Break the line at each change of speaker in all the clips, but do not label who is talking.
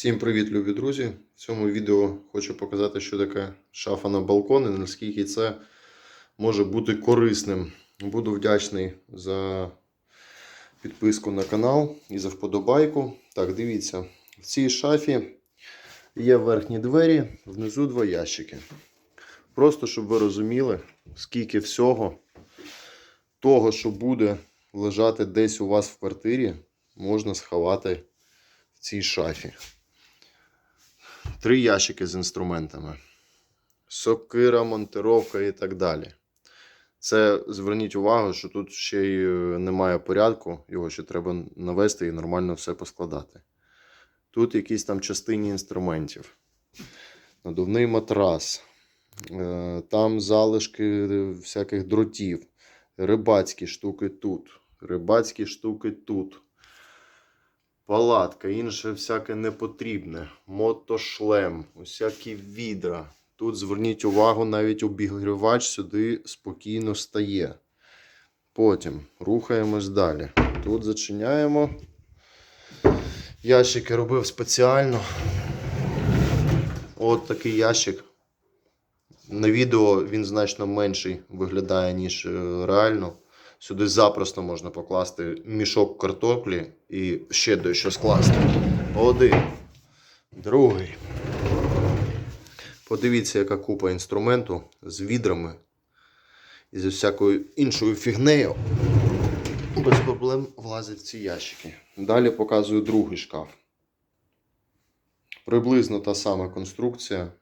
Всім привіт, любі друзі! В цьому відео хочу показати, що таке шафа на балкон і наскільки це може бути корисним. Буду вдячний за підписку на канал і за вподобайку. Так, дивіться, в цій шафі є верхні двері, внизу два ящики. Просто щоб ви розуміли, скільки всього того, що буде лежати десь у вас в квартирі, можна сховати в цій шафі. Три ящики з інструментами. Сокира, монтировка і так далі. Це зверніть увагу, що тут ще й е, немає порядку, його ще треба навести і нормально все поскладати. Тут якісь там частині інструментів. Надувний матрас. Е, Там залишки всяких дротів. Рибацькі штуки тут. Рибацькі штуки тут. Палатка, інше всяке непотрібне. Мотошлем, усякі відра. Тут зверніть увагу, навіть обігрівач сюди спокійно стає. Потім рухаємось далі. Тут зачиняємо. Ящики робив спеціально. От такий ящик. На відео він значно менший виглядає, ніж е, реально. Сюди запросто можна покласти мішок картоплі і ще дещо скласти. Один. Другий. Подивіться, яка купа інструменту з відрами і з всякою іншою фігнею. Без проблем влазить в ці ящики. Далі показую другий шкаф. Приблизно та сама конструкція.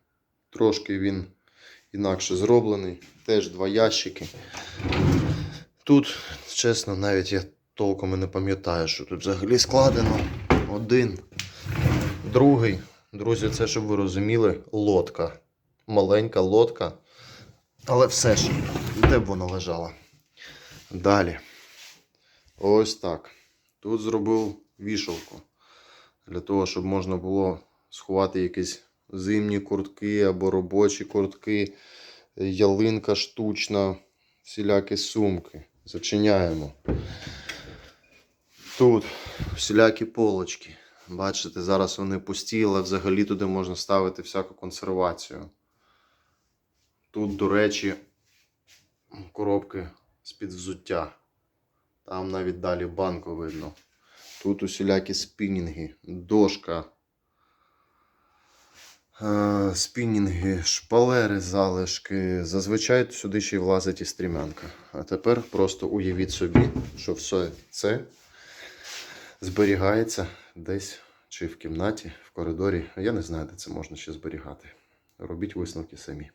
Трошки він інакше зроблений. Теж два ящики. Тут, чесно, навіть я толком і не пам'ятаю, що тут взагалі складено. Один. Другий. Друзі, це щоб ви розуміли, лодка. Маленька лодка. Але все ж, де б воно лежало? Далі. Ось так. Тут зробив вішалку. Для того, щоб можна було сховати якісь зимні куртки або робочі куртки, ялинка штучна, всілякі сумки. Зачиняємо. Тут всілякі полочки. Бачите, зараз вони пусті, але взагалі туди можна ставити всяку консервацію. Тут, до речі, коробки з-під взуття. Там навіть далі банку видно. Тут усілякі спінінги, дошка, спінінги, шпалери, залишки. Зазвичай сюди ще й влазить і стрімянка. А тепер просто уявіть собі, що все це зберігається десь чи в кімнаті, в коридорі. Я не знаю, де це можна ще зберігати. Робіть висновки самі.